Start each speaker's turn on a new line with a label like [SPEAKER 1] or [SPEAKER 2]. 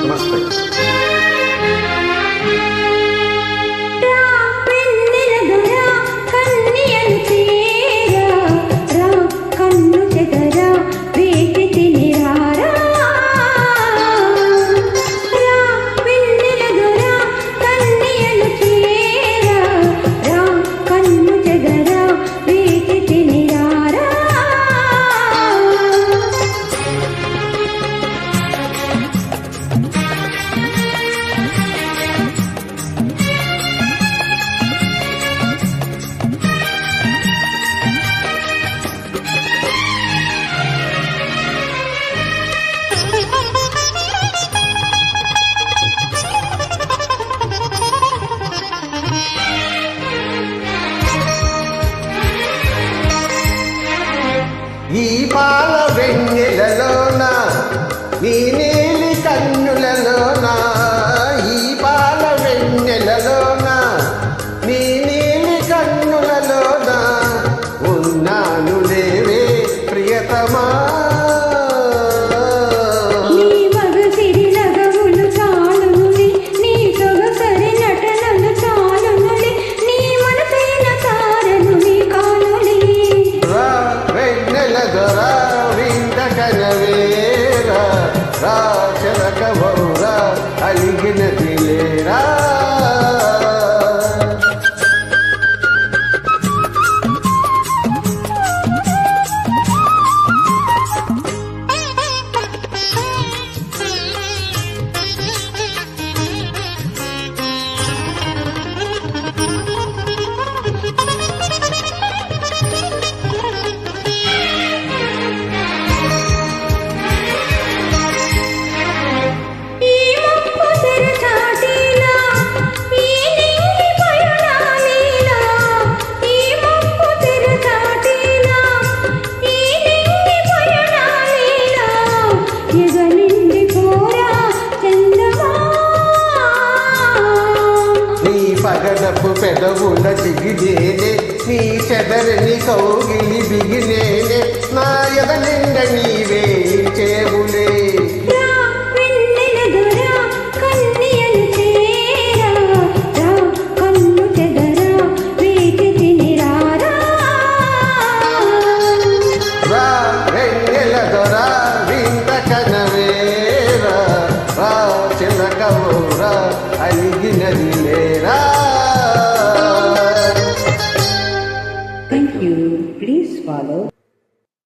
[SPEAKER 1] Namaste.
[SPEAKER 2] ఈ పాల వెన్నెలలోన నీ నీలి కన్నులలోనా. పరదపు పెదవుల సిగిదేనే నీ చెదరని కౌగిలి బిగినేనే నా ఎద నిండ నీవే చేవులే అలిగినది లేరా?